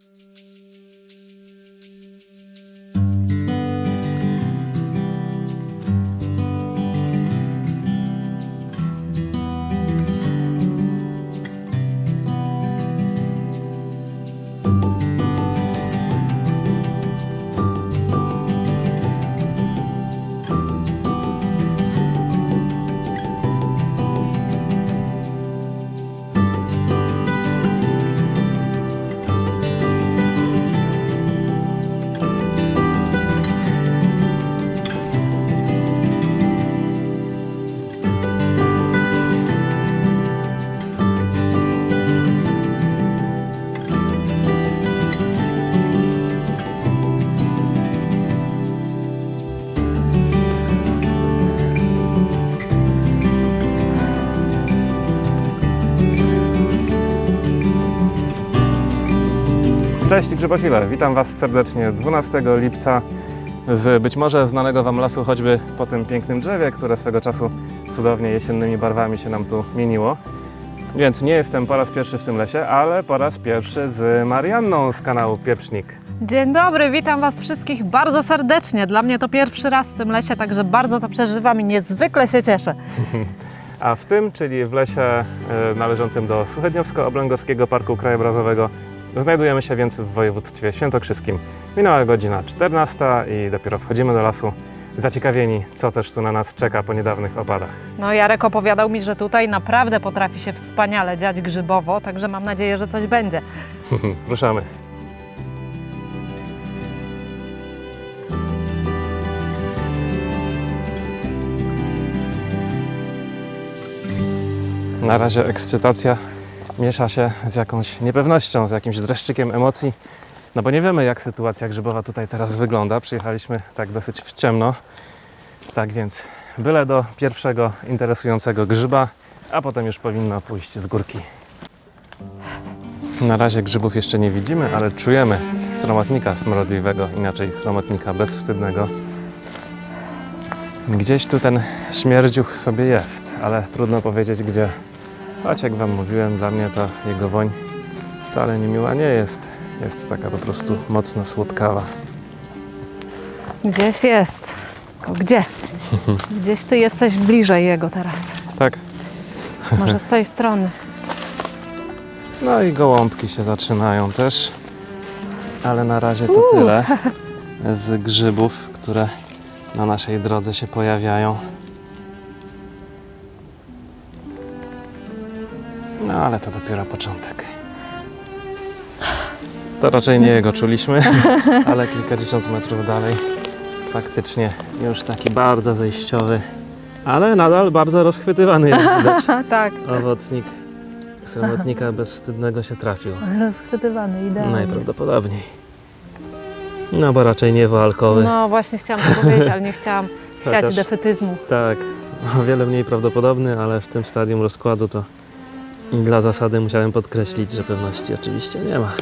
Mm-hmm. Cześć grzybofile, witam Was serdecznie 12 lipca z być może znanego Wam lasu choćby po tym pięknym drzewie, które swego czasu cudownie jesiennymi barwami się nam tu mieniło. Więc nie jestem po raz pierwszy w tym lesie, ale po raz pierwszy z Marianną z kanału Pieprznik. Dzień dobry, witam Was wszystkich bardzo serdecznie. Dla mnie to pierwszy raz w tym lesie, także bardzo to przeżywam i niezwykle się cieszę. A w tym, czyli w lesie e, należącym do Suchedniowsko-Oblęgowskiego Parku Krajobrazowego, znajdujemy się więc w województwie świętokrzyskim. Minęła godzina 14 i dopiero wchodzimy do lasu, zaciekawieni, co też tu na nas czeka po niedawnych opadach. No Jarek opowiadał mi, że tutaj naprawdę potrafi się wspaniale dziać grzybowo, także mam nadzieję, że coś będzie. Ruszamy. Na razie ekscytacja miesza się z jakąś niepewnością, z jakimś dreszczykiem emocji, no bo nie wiemy jak sytuacja grzybowa tutaj teraz wygląda. Przyjechaliśmy tak dosyć w ciemno. Tak więc byle do pierwszego interesującego grzyba, a potem już powinno pójść z górki. Na razie grzybów jeszcze nie widzimy, ale czujemy sromotnika smrodliwego, inaczej sromotnika bezwstydnego. Gdzieś tu ten śmierdziuch sobie jest, ale trudno powiedzieć gdzie. Choć jak Wam mówiłem, dla mnie ta jego woń wcale niemiła nie jest. Jest taka po prostu mocno słodkawa. Gdzieś jest. Tylko gdzie? Gdzieś Ty jesteś bliżej jego teraz. Tak? Może z tej strony. No i gołąbki się zaczynają też. Ale na razie to tyle z grzybów, które na naszej drodze się pojawiają. Ale to dopiero początek. To raczej nie jego czuliśmy, ale kilkadziesiąt metrów dalej faktycznie już taki bardzo zejściowy, ale nadal bardzo rozchwytywany jak widać. tak, Owocnik sromotnika bezwstydnego się trafił. rozchwytywany, idealnie. Najprawdopodobniej. No bo raczej nie walkowy. No właśnie chciałam to powiedzieć, ale nie chciałam siać Chociaż- defetyzmu. Tak, o wiele mniej prawdopodobny, ale w tym stadium rozkładu to dla zasady musiałem podkreślić, że pewności oczywiście nie ma.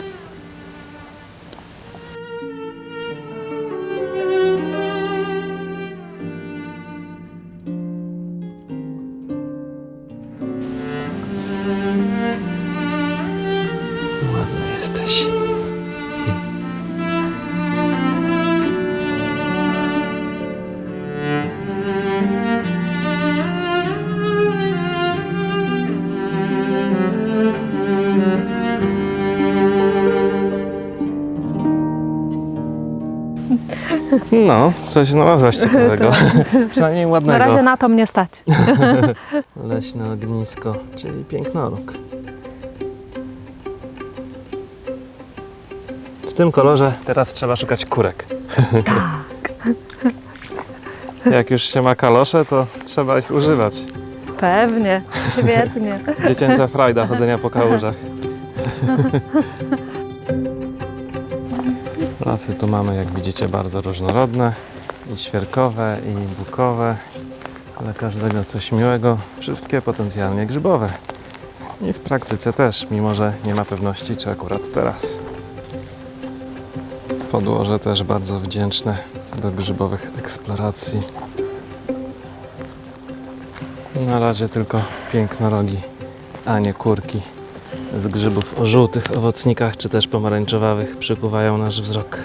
No, coś znalazłaś ciekawego. Przynajmniej Na ładnego. razie na to mnie stać. Leśne ognisko, czyli pięknoróg. W tym kolorze teraz trzeba szukać kurek. Tak. Jak już się ma kalosze, to trzeba ich używać. Pewnie, świetnie. Dziecięca frajda chodzenia po kałużach. Lasy tu mamy, jak widzicie, bardzo różnorodne. I świerkowe, i bukowe. Dla każdego coś miłego. Wszystkie potencjalnie grzybowe. I w praktyce też, mimo że nie ma pewności, czy akurat teraz. Podłoże też bardzo wdzięczne do grzybowych eksploracji. Na razie tylko pięknorogi, a nie kurki. Z grzybów o żółtych owocnikach czy też pomarańczowawych przykuwają nasz wzrok.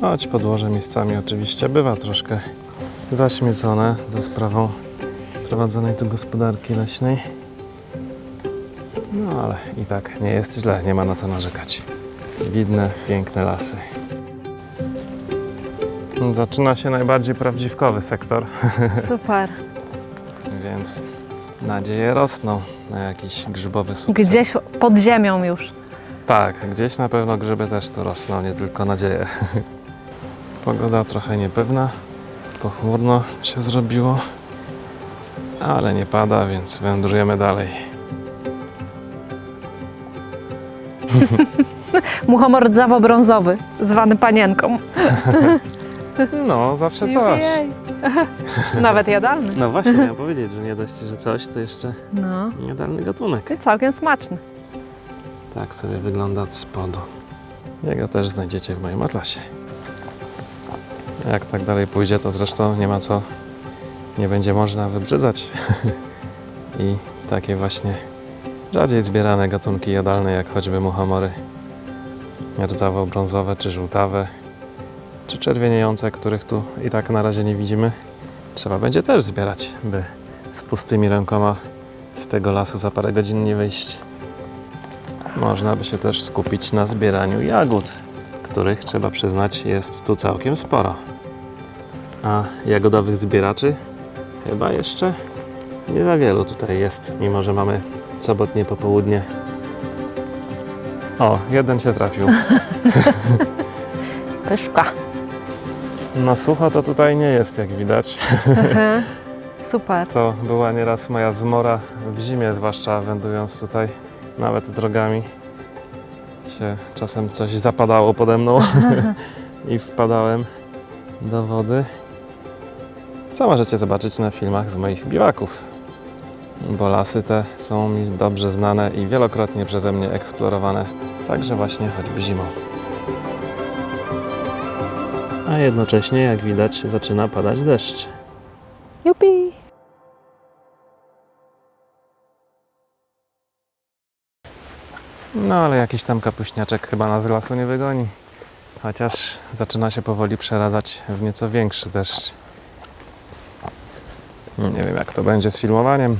Choć podłoże miejscami oczywiście bywa troszkę zaśmiecone za sprawą prowadzonej tu gospodarki leśnej. No ale i tak nie jest źle, nie ma na co narzekać. Widne, piękne lasy. Zaczyna się najbardziej prawdziwkowy sektor, Super. więc nadzieje rosną na jakiś grzybowy sukces. Gdzieś pod ziemią już. Tak, gdzieś na pewno grzyby też tu rosną, nie tylko nadzieje. Pogoda trochę niepewna, pochmurno się zrobiło, ale nie pada, więc wędrujemy dalej. Muchomor rdzawo-brązowy, zwany panienką. No, zawsze coś. Jej. Nawet jadalny. No właśnie, miałem powiedzieć, że nie dość, że coś, to jeszcze No. niedalny gatunek. I całkiem smaczny. Tak sobie wygląda od spodu. Jego też znajdziecie w moim atlasie. Jak tak dalej pójdzie, to zresztą nie ma co, nie będzie można wybrzydzać. I takie właśnie rzadziej zbierane gatunki jadalne, jak choćby muchomory rdzawo-brązowe czy żółtawe, czy czerwieniejące, których tu i tak na razie nie widzimy, trzeba będzie też zbierać, by z pustymi rękoma z tego lasu za parę godzin nie wyjść. Można by się też skupić na zbieraniu jagód, których trzeba przyznać jest tu całkiem sporo. A jagodowych zbieraczy chyba jeszcze nie za wielu tutaj jest, mimo że mamy sobotnie popołudnie. O, jeden się trafił. Pyszka. No sucho to tutaj nie jest, jak widać. Super. To była nieraz moja zmora w zimie, zwłaszcza wędrując tutaj, nawet drogami. Się czasem coś zapadało pode mną i wpadałem do wody. Co możecie zobaczyć na filmach z moich biwaków. Bo lasy te są mi dobrze znane i wielokrotnie przeze mnie eksplorowane, także właśnie choćby zimą. A jednocześnie, jak widać, zaczyna padać deszcz. Jupi. No ale jakiś tam kapuśniaczek chyba nas z lasu nie wygoni. Chociaż zaczyna się powoli przeradzać w nieco większy deszcz. Nie wiem jak to będzie z filmowaniem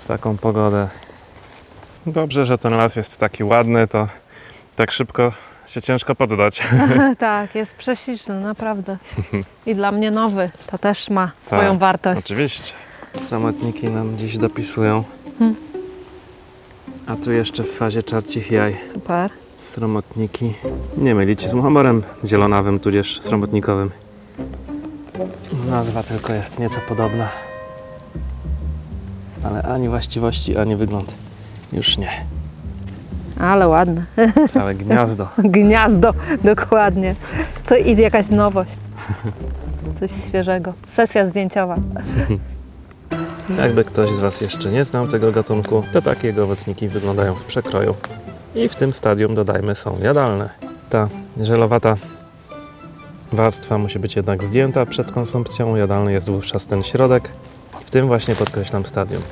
w taką pogodę. Dobrze, że ten las jest taki ładny, to tak szybko się ciężko poddać. tak, jest prześliczny, naprawdę. I dla mnie nowy. To też ma swoją Tak, wartość. Oczywiście. Samotniki nam dziś dopisują. Hmm. A tu jeszcze w fazie czarcich jaj. Super. Sromotniki. Nie mylić z muchomorem zielonawym, tudzież sromotnikowym. Nazwa tylko jest nieco podobna. Ale ani właściwości, ani wygląd już nie. Ale ładne. Całe gniazdo. Gniazdo, dokładnie. Co idzie jakaś nowość. Coś świeżego. Sesja zdjęciowa. Jakby ktoś z Was jeszcze nie znał tego gatunku, to takie jego owocniki wyglądają w przekroju. I w tym stadium, dodajmy, są jadalne. Ta żelowata warstwa musi być jednak zdjęta przed konsumpcją. Jadalny jest wówczas ten środek. W tym właśnie podkreślam stadium.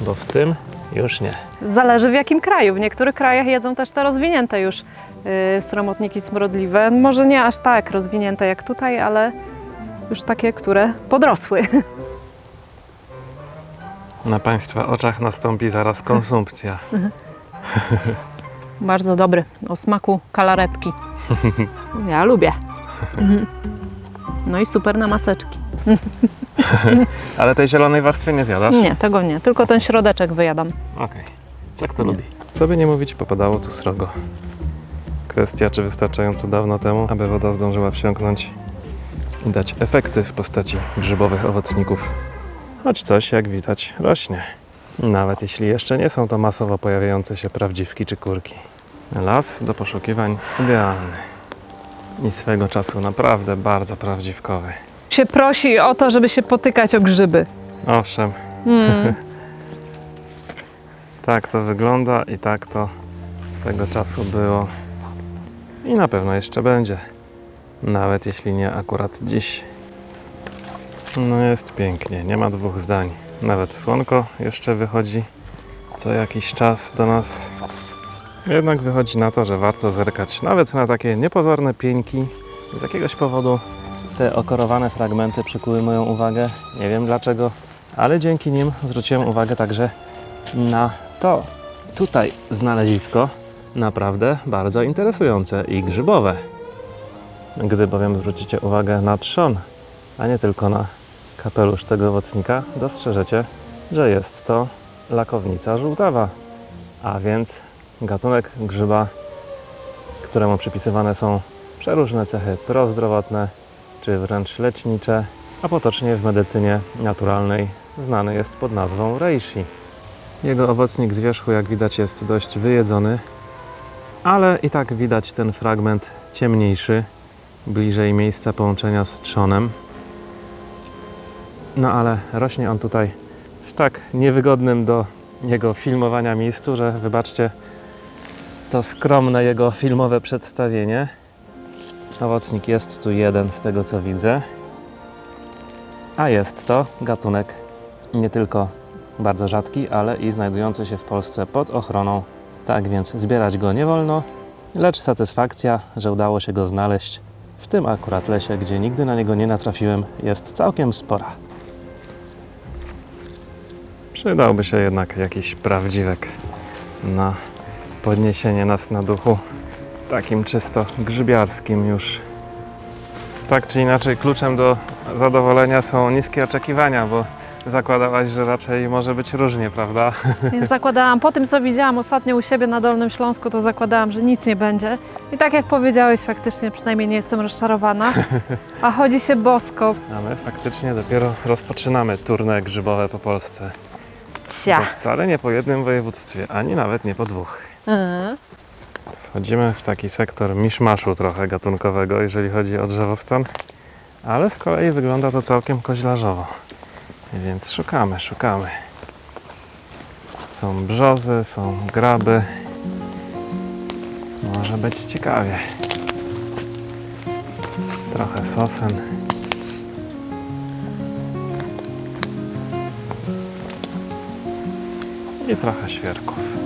Bo w tym już nie. Zależy w jakim kraju. W niektórych krajach jedzą też te rozwinięte już yy, sromotniki smrodliwe. Może nie aż tak rozwinięte jak tutaj, ale już takie, które podrosły. Na Państwa oczach nastąpi zaraz konsumpcja. Bardzo dobry. O smaku kalarepki. Ja lubię. No i super na maseczki. Ale tej zielonej warstwy nie zjadasz? Nie, tego nie. Tylko ten środeczek wyjadam. Okej. Co kto lubi? Co by nie mówić, popadało tu srogo. Kwestia, czy wystarczająco dawno temu, aby woda zdążyła wsiąknąć i dać efekty w postaci grzybowych owocników. Choć coś, jak widać, rośnie. Nawet jeśli jeszcze nie są to masowo pojawiające się prawdziwki czy kurki. Las do poszukiwań idealny. I swego czasu naprawdę bardzo prawdziwkowy. Się prosi o to, żeby się potykać o grzyby. Owszem, Mm. Tak to wygląda i tak to swego czasu było. I na pewno jeszcze będzie. Nawet jeśli nie akurat dziś. No jest pięknie, nie ma dwóch zdań. Nawet słonko jeszcze wychodzi co jakiś czas do nas jednak wychodzi na to, że warto zerkać nawet na takie niepozorne pieńki. Z jakiegoś powodu te okorowane fragmenty przykuły moją uwagę. Nie wiem dlaczego, ale dzięki nim zwróciłem uwagę także na to. Tutaj znalezisko naprawdę bardzo interesujące i grzybowe. Gdy bowiem zwrócicie uwagę na trzon, a nie tylko na kapelusz tego owocnika, dostrzeżecie, że jest to lakownica żółtawa, a więc gatunek grzyba, któremu przypisywane są przeróżne cechy prozdrowotne czy wręcz lecznicze, a potocznie w medycynie naturalnej znany jest pod nazwą reishi. Jego owocnik z wierzchu, jak widać, jest dość wyjedzony, ale i tak widać ten fragment ciemniejszy, bliżej miejsca połączenia z trzonem. No ale rośnie on tutaj w tak niewygodnym do jego filmowania miejscu, że wybaczcie to skromne jego filmowe przedstawienie. Owocnik jest tu jeden z tego co widzę. A jest to gatunek nie tylko bardzo rzadki, ale i znajdujący się w Polsce pod ochroną. Tak więc zbierać go nie wolno, lecz satysfakcja, że udało się go znaleźć w tym akurat lesie, gdzie nigdy na niego nie natrafiłem, jest całkiem spora. Przydałby się jednak jakiś prawdziwek na podniesienie nas na duchu, takim czysto grzybiarskim już. Tak czy inaczej, kluczem do zadowolenia są niskie oczekiwania, bo zakładałaś, że raczej może być różnie, prawda? Zakładałam, po tym co widziałam ostatnio u siebie na Dolnym Śląsku, to zakładałam, że nic nie będzie. I tak jak powiedziałeś, faktycznie przynajmniej nie jestem rozczarowana. A chodzi się bosko. A my faktycznie dopiero rozpoczynamy turnę grzybowe po Polsce. Cia. Bo wcale nie po jednym województwie, ani nawet nie po dwóch. Mhm. Wchodzimy w taki sektor miszmaszu trochę gatunkowego, jeżeli chodzi o drzewostan, ale z kolei wygląda to całkiem koźlarzowo. Więc szukamy, szukamy. Są brzozy, są graby. Może być ciekawie. Trochę sosen. I trochę świerków.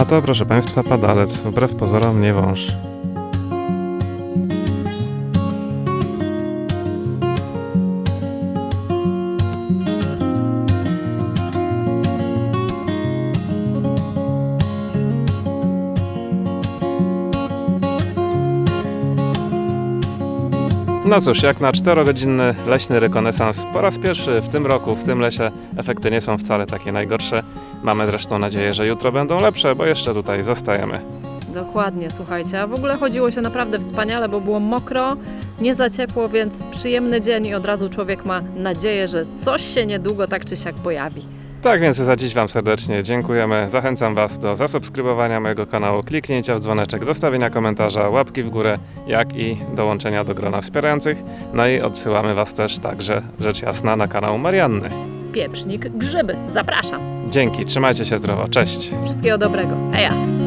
A to, proszę Państwa, padalec, wbrew pozorom nie wąż. No cóż, jak na 4-godzinny leśny rekonesans po raz pierwszy w tym roku, w tym lesie, efekty nie są wcale takie najgorsze. Mamy zresztą nadzieję, że jutro będą lepsze, bo jeszcze tutaj zostajemy. Dokładnie, słuchajcie. A w ogóle chodziło się naprawdę wspaniale, bo było mokro, nie za ciepło, więc przyjemny dzień i od razu człowiek ma nadzieję, że coś się niedługo tak czy siak pojawi. Tak więc za dziś Wam serdecznie dziękujemy. Zachęcam Was do zasubskrybowania mojego kanału, kliknięcia w dzwoneczek, zostawienia komentarza, łapki w górę, jak i dołączenia do grona wspierających. No i odsyłamy Was też także, rzecz jasna, na kanał Marianny. Pieprznik grzyby. Zapraszam. Dzięki, trzymajcie się zdrowo, cześć! Wszystkiego dobrego. Eja.